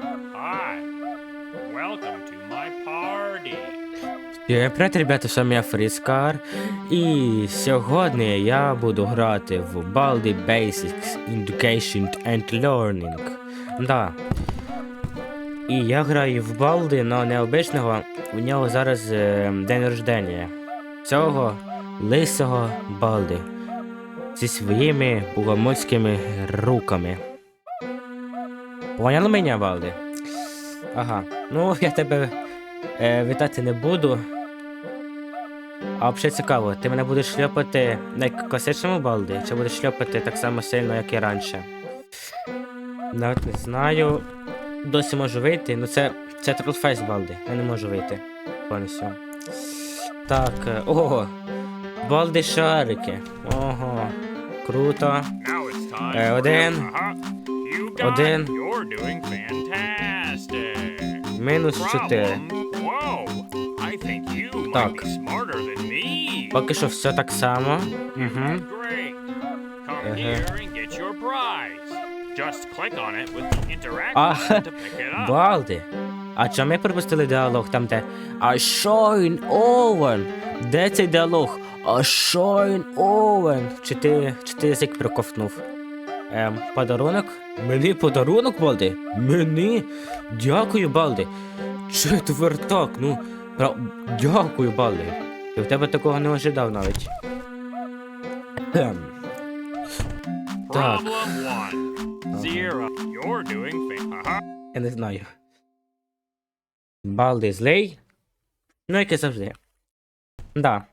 Hi. Welcome to my party. Е, Привіт, ребята, з вами я Фріскар. І сьогодні я буду грати в Baldi Basics Education and Learning. Да. І я граю в Балди, але необичного. У нього зараз е, день рождення. Цього лисого Балди. Зі своїми богомольськими руками. Поняли мене, Балди? Ага. Ну, я тебе е, вітати не буду. А взагалі цікаво, ти мене будеш шльопати на класичному балді, чи будеш шльопати так само сильно, як і раніше? Навіть не знаю. Досі можу вийти, ну це. Це тролфейс балди. Я не можу вийти. Повністю. Так, е, ого. Балди шарики. Ого. Круто. Е, один. Один. It. You're doing fantastic. Мінус 4. Problem? Whoa. I think you might Так. be smarter than me. Поки що все так само. Угу. Great. Come Uh-huh. here and get your prize. Just click on it with the interact Ah, button to pick it up. Балди. А чому ми пропустили діалог там, де А shine Owen? Де цей діалог? А shine Owen? Чи ти, чи ти язик проковтнув? Ем, подарунок? Мені подарунок, Балди? Мені? Дякую, Балди. Четвертак, ну. Дякую, Балди. Я в тебе такого не ожидав навіть. Ем. Так. Я не знаю. Балди злий. Ну, як і завжди. Да.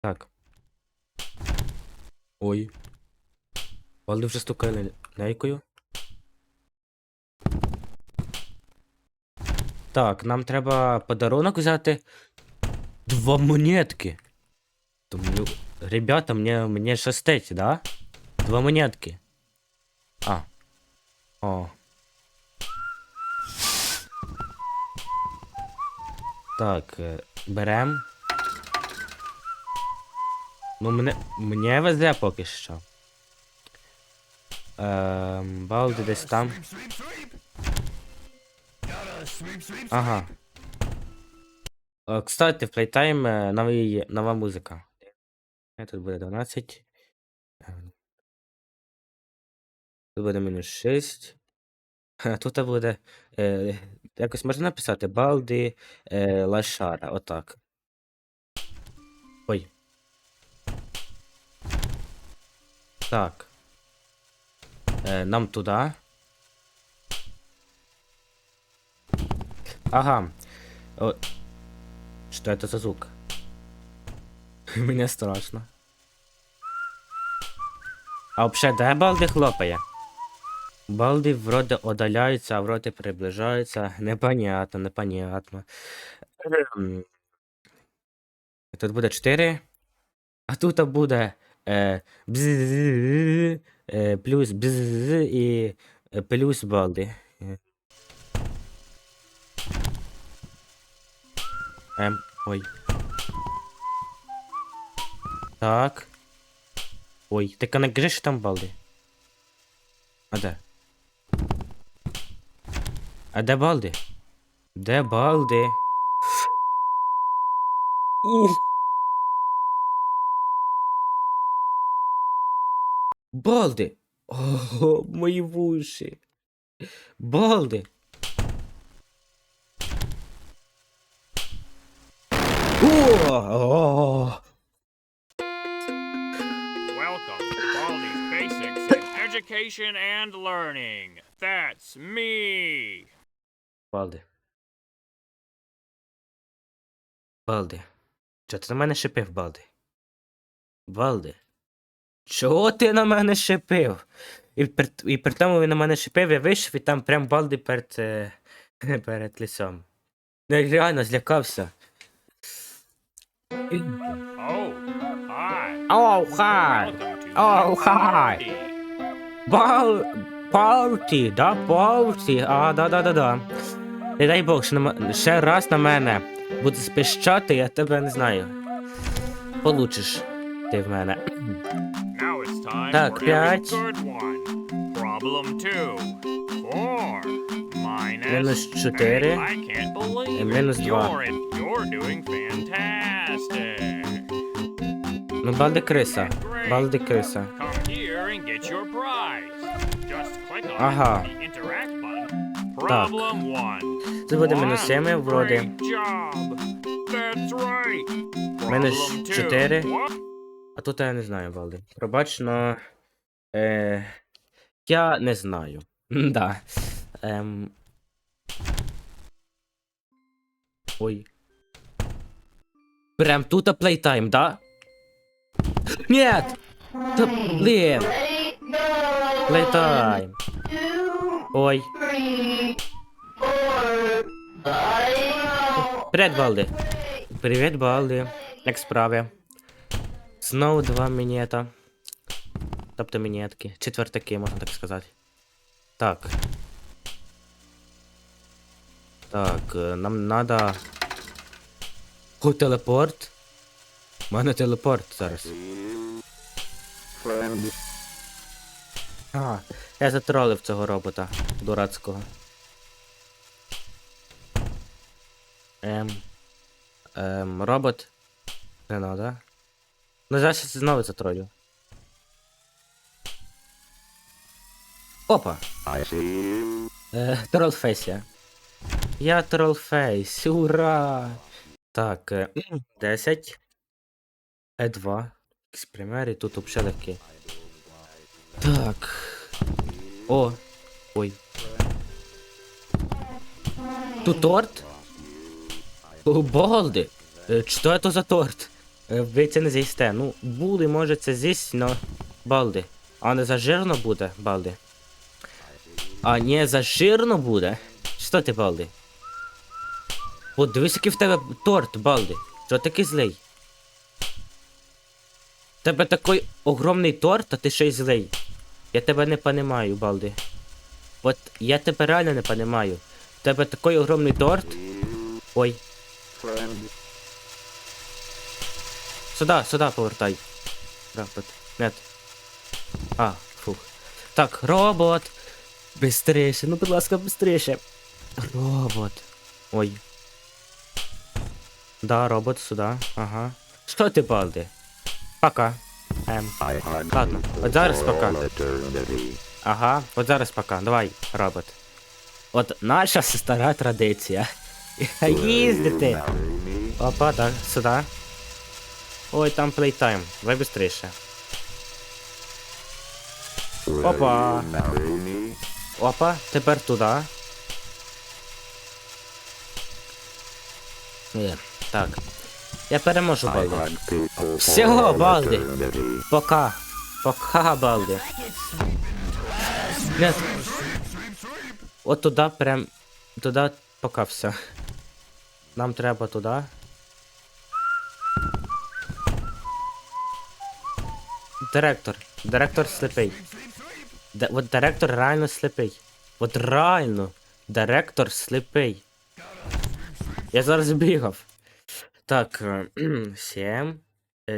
Так. Ой. Балди вже стукає ле- лейкою. Так, нам треба подарунок взяти. Два монетки. Тому, ребята, мне, мне шестить, да? Два монетки. А. О. Так, е, берем. Ну, мене. Мені везе поки що. Ем, балди десь там. Ага. Е, Кстати, в Playtime е, новий, нова музика. Тут буде 12. Ем. Тут буде мінус 6. Ха, Тут буде. Е, якось можна написати Балди е, Лашара, отак. Ой. Так. Е, нам туди. Ага. О, что это за звук? Мне страшно. А вообще, де Балди хлопає? Балди вроде одаляються, а вроде приближаються. Непонятно, непонятно. Ем. Тут буде 4. А тут буде е, е, плюс бзз і е, плюс балди. Е. Ем, ой. Так. Ой, так а не кажи, що там балди. А де? А де балди? Де балди? Ух. Балди! Ого, мої вуші. Балди! О! Welcome to Baldi's Basics in Education and Learning. That's me. Балди. Балди. Чого ти на мене шипив, Балди? Балди. Чого ти на мене шипив? І при, і при тому він на мене шипив, я вийшов і там прям Балди перед, е, перед лісом. Ну, я реально злякався. Oh, hi. Оу, хай! Oh, hi. party. Бал... Парті, да, парті. А, да, да, да, да. Не дай Бог, ще, на м- ще раз на мене буде спищати, я тебе не знаю. Получиш ти в мене. Так, п'ять. Мінус 4. I can't believe Е, it. мінус два. Ну, балди криса. Балди криса. Ага. one. Це буде мінус 7, вроді. Мінус Problem two. 4. А тут я не знаю, Балди. Пробач, но. Е, я не знаю. Да. Ем... Ой. Прям тут плейтайм, да? Нет! Да, блин! Плейтайм. Ой. Привет, Балди. Привет, Балди. Як справи? Знову два мінета. Тобто мінетки. Четвертаки, можна так сказати. Так. Так, е, нам надо. О, телепорт. У мене телепорт зараз. А, я затролив цього робота дурацького. Ем. Ем, робот. Не надо. Ну, зараз я знову затролю. Опа! Е, тролфейс я. Я тролфейс, ура! Так, е, 10. Е2. Якісь примери, тут взагалі легкі. Так. О. Ой. Тут торт? Балди! Е, Що это за торт? Е, Ви це не з'їсте. Ну, були, може це з'їсть, но... Балди. А не зажирно буде, балди. А не зажирно буде? Що ти, балди? От дивись, який в тебе торт, балди. Що такий злий? Тебе такий огромний торт, а ти ще й злий. Я тебе не понимаю, балди. От я тебе реально не понимаю. В тебе такий огромний торт. Ой. Сюда, сюда повертай. Робот. Нет. А, фух. Так, робот. Бистріше, ну будь ласка, бистріше. Робот. Ой. Да, робот сюда. Ага. Що ти, балди? Пока. Ем. Ладно, от зараз пока. Ага, от зараз пока. Давай, робот. От наша стара традиція. Їздити. Опа, так, сюди. Ой, там плейтайм. Давай быстріше. Опа. Опа, тепер туди. Є, так. Я переможу Балди. Всього, Балди. Пока. Пока, Балди. Нет. От туди прям. Туди пока все. Нам треба туди. Директор. Директор сліпий. Д- от директор реально сліпий. От реально. Директор сліпий. Я зараз бігав. Так, 7,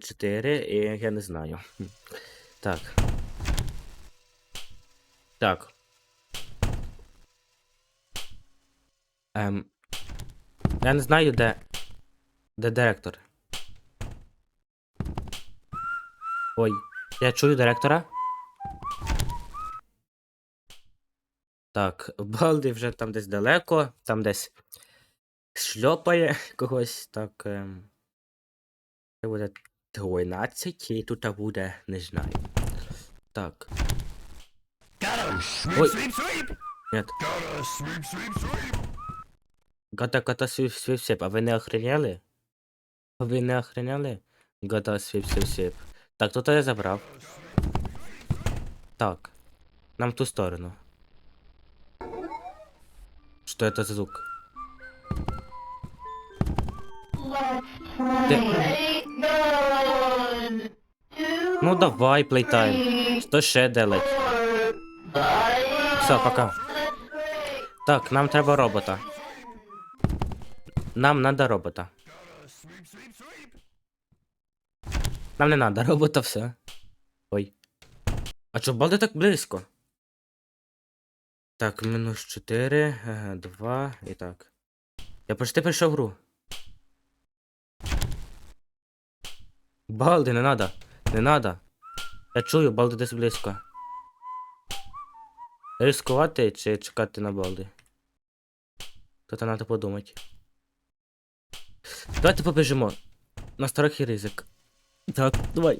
4 і я не знаю. Так. Так. Ем. Я не знаю, де. Де директор. Ой, я чую директора. Так, Балди вже там десь далеко, там десь шльопає когось, так. Ем... Це буде 12, і тут буде, не знаю. Так. Ой. Нет. Гата гата свип свип свип. А ви не охреняли? А ви не охреняли? Гата свип свип свип. Так, тут я забрав. Так. Нам в ту сторону. Что это за звук? Де- Ну давай, плейтайм. Що ще делать? Все, пока. Так, нам треба робота. Нам надо робота. Нам не надо робота, все. Ой. А чо балди так близько? Так, мінус 4, ага, 2 і так. Я почти прийшов в гру. Балди, не надо. Не надо. Я чую, балди десь близько. Рискувати чи чекати на балди? Тут треба подумати. Давайте побіжимо. На страх і ризик. Так, давай.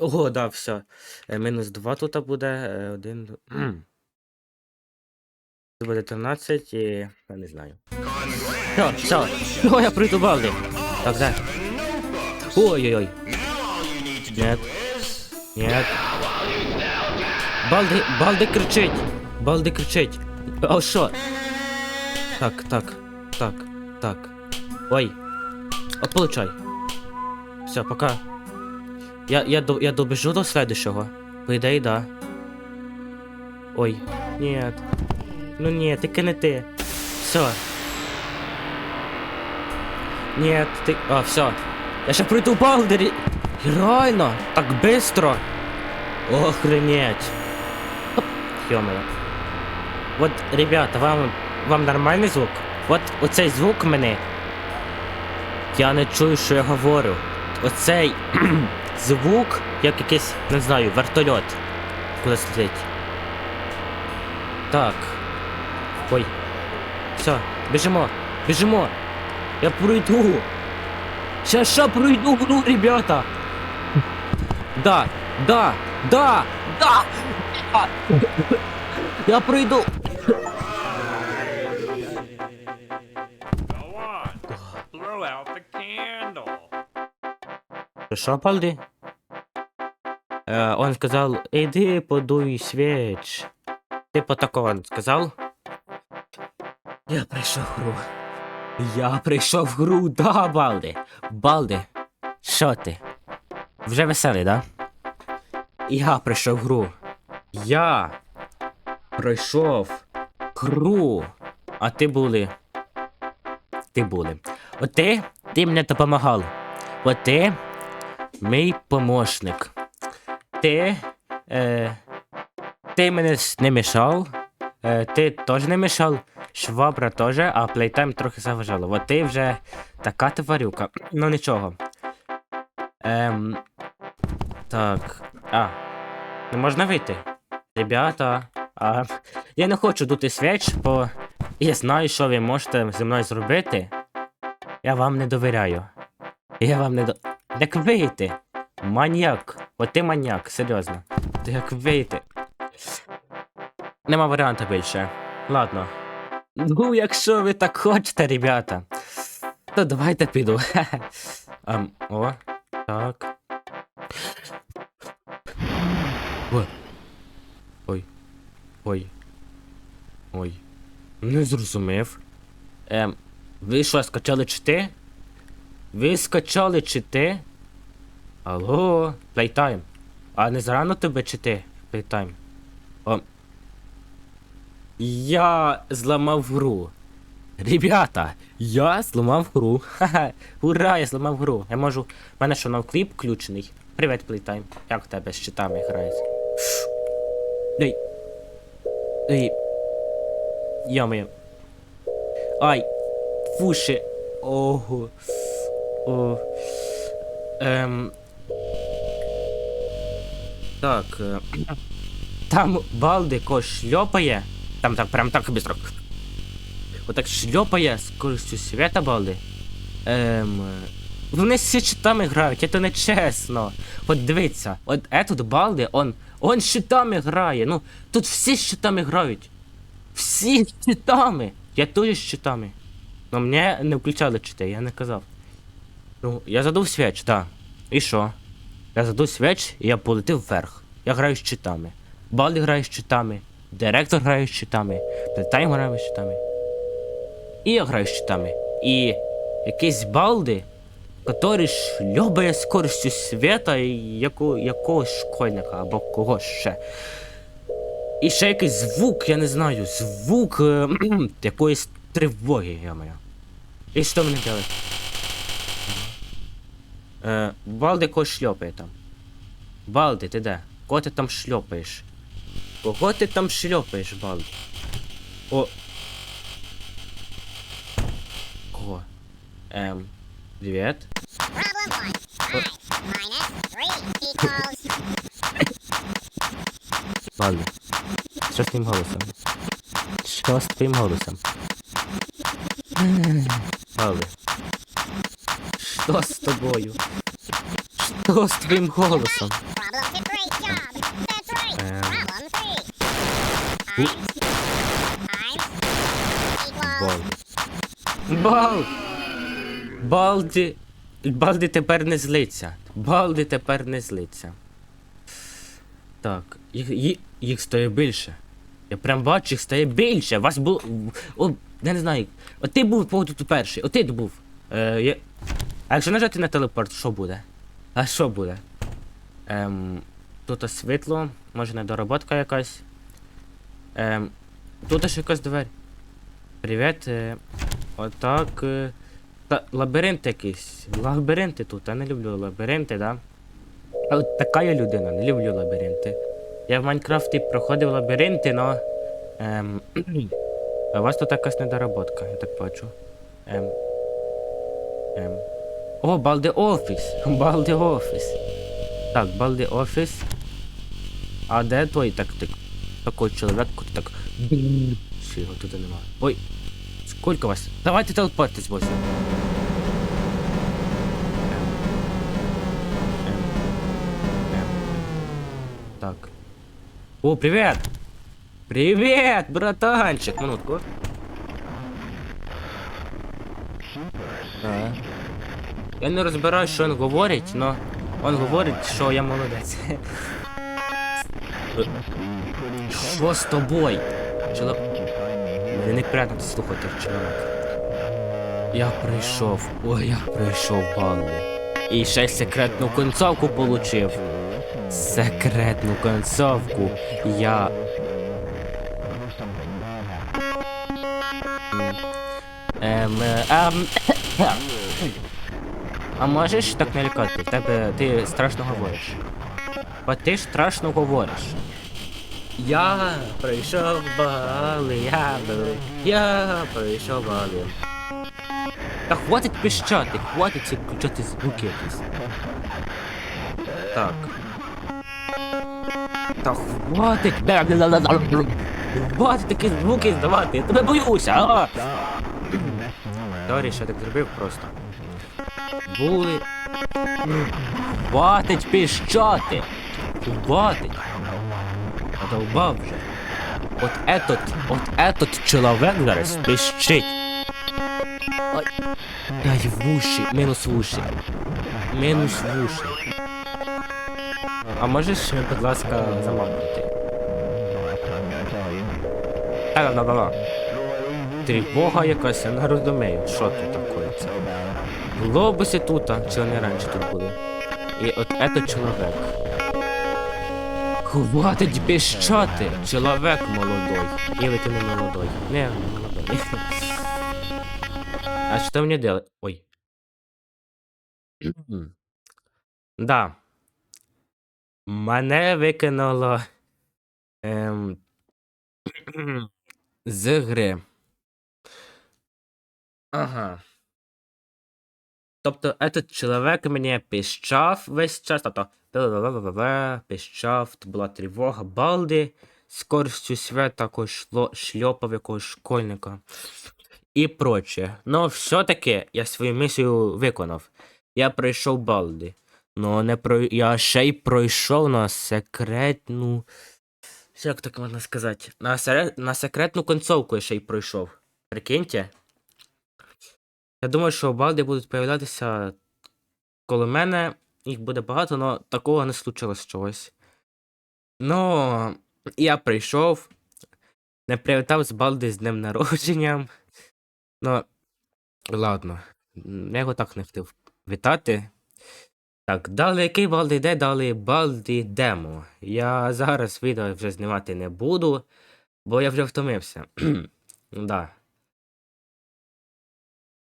Ого, да, все. Е, Мінус 2 тут буде. е, Один. д- Це буде 13 і. Я не знаю. Все, все. О, я прийду балди. Так, так. Ой-ой-ой. Нет. Нет. Балди, балди кричить. Балди кричить. А що? Так, так, так, так. Ой. От получай. Все, пока. Я, я, до, я добіжу до следующего. По ідеї, да. Ой. Нет. Ну ні, тільки не ти. Все. Нет, ти. А, все. Я ще прийду в Балдері. Реально? Так быстро? Охренеть. Ё-моё. Вот, ребята, вам, вам нормальний звук? От оцей звук мене. Я не чую, що я говорю. Оцей звук, як якийсь, не знаю, вертольот. Куди летить. Так. Ой. Все, біжимо, біжимо. Я пройду. Ща ща пройду гру, ребята. Да, да, да, да. Я пройду. Що, Палди? Э, он сказал, иди подуй свеч. Типа такого он сказал. Я прийшов в гру. Я прийшов в гру, да, Балди. Балди, що ти? Вже веселий, да? Я прийшов в гру. Я пройшов гру. А ти були. Ти були. От ти, ти мені допомагав. От ти мій помощник. Ти. Е, ти мене не мішав. Е, ти теж не мішав. Швабра теж, а плейтайм трохи заважало. От ти вже така тварюка. Ну нічого. Ем. Так. А. Не можна вийти. Ребята. А, я не хочу дути свіч, бо я знаю, що ви можете зі мною зробити. Я вам не довіряю. Я вам не до. Як вийти? Маньяк. От ти маньяк, серйозно. Ти як вийти? Нема варіанту більше. Ладно. Ну, якщо ви так хочете, ребята. То давайте піду. Ам, о, так. Ой. Ой. Ой. Ой. Не зрозумів. Ем, ви що, скачали чити? Ви скачали чити? Алло, плейтайм. А не зарано тебе чити? Плейтайм. О. Я зламав гру. Ребята, я зламав гру. Ха-ха. Ура, я зламав гру. Я можу. У мене що нов кліп включений. Привіт, плейтайм. Як у тебе з читами грається? Ей. Ей. Йо-моє. Ай. Фуші. Ого. О. Ем. Так. е, Там балди когось шльопає. Там так прям так быстро. Отак шльопає з користю свята балди. Ем. Вони всі щитами грають, це не чесно. От дивіться, от етут балди, он, он щитами грає. Ну, тут всі щитами грають. Всі щитами. Я теж щитами. Но мене не включали чити, я не казав. Ну, я задув свіч, да. І що? Я задув свіч і я полетів вверх. Я граю з читами. Балді грає з читами. Директор грає з читами. Плетайм грає з читами. І я граю з читами. І якийсь балди, який шльобає з користю свята і якогось школьника або когось ще. І ще якийсь звук, я не знаю, звук е, якоїсь тривоги, я маю. І що мені делать? Е, Балди когось шльопає там. Балди, ти де? Кого ти там шльопаєш? Кого ти там шльопаєш, Балди? О. О. Ем. Привіт. Ладно. Що з твоїм голосом? Що з твоїм голосом? Times times equals Бал. Бал! Балді. Балді тепер не злиться. Балді тепер не злиться. Так, їх, їх, стає більше. Я прям бачу, їх стає більше. Вас було. О, я не знаю. От ти був походу перший, от ти був. Е, я... А якщо нажати на телепорт, що буде? А що буде? Ем, тут світло, може недоработка якась. Ем, тут аж якась двері. Привіт. Е, отак. Е, та, лабіринт якийсь. Лабіринти тут, я не люблю лабіринти, да? А от така я людина, не люблю лабіринти. Я в Майнкрафті проходив лабіринти, но. Ем, а у вас тут якась недоработка, я так бачу. Ем, ем. О, Балди офіс! Балди офіс. Так, Балди офіс. А де той так, так, такой чоловік, який так. Що його туди нема. Ой, скільки вас? Давайте телепортись, босі. Так. О, привет! Привет, братанчик! Минутку. А. Я не розбираю, що він говорить, но він говорить, що я молодець. Що з тобою? Чоло... Мені неприємно слухати, чоловік. Я прийшов, ой, я прийшов банди. І ще секретну концовку получив. Секретну концовку. Я. Ем, е, ам, а можеш так не лякати? В тебе ти страшно говориш. Бо ти ж страшно говориш. Я прийшов бали, я бали, я прийшов бали. Та хватить піщати, хватить ці включати звуки якісь. Так. Та хватить. Хватить такі звуки здавати, я тебе боюся, а! Сорі, що так зробив просто. Були. Хватить піщати! Хватить! Задолбав вже. От этот, от этот чоловік зараз пищить. Ой. Ай, в уші, мінус в уші. Мінус в. А можеш, будь ласка, замовити? Ла-ла-ла-ла. Тривога якась, я не розумію, що тут таке. Глобуси тут, а, чи вони раніше тут були? І от этот чоловік. Хватить піщати, чоловік молодой. Или ти не молодой? Не, молодой. А что мне делать? Ой. да. Мене викинуло ем, з гри. Ага. Тобто, этот чоловік мені піщав весь час, тобто піщав, то була тривога, балди, скоростю також шльопав якогось школьника і прочее. Но все-таки я свою місію виконав. Я пройшов балди. Ну, не про... я ще й пройшов на секретну. Як так можна сказати? На, сере... на секретну концовку я ще й пройшов. Прикиньте. Я думаю, що балди будуть появлятися коло мене. Їх буде багато, але такого не случилось чогось. Ну, я прийшов. Не привітав з балди з днем народженням. Ну, ладно. Я його так не встиг вітати. Так, далі який балди йде? Далі балди демо. Я зараз відео вже знімати не буду, бо я вже втомився. да.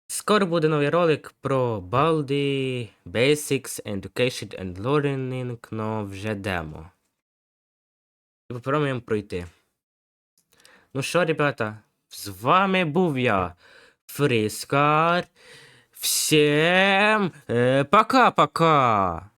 Скоро буде новий ролик про Baldi, Basics, Education and Learning, но вже демо. І попробуємо пройти. Ну що, ребята, з вами був я, Фрискар. Всем э, пока-пока.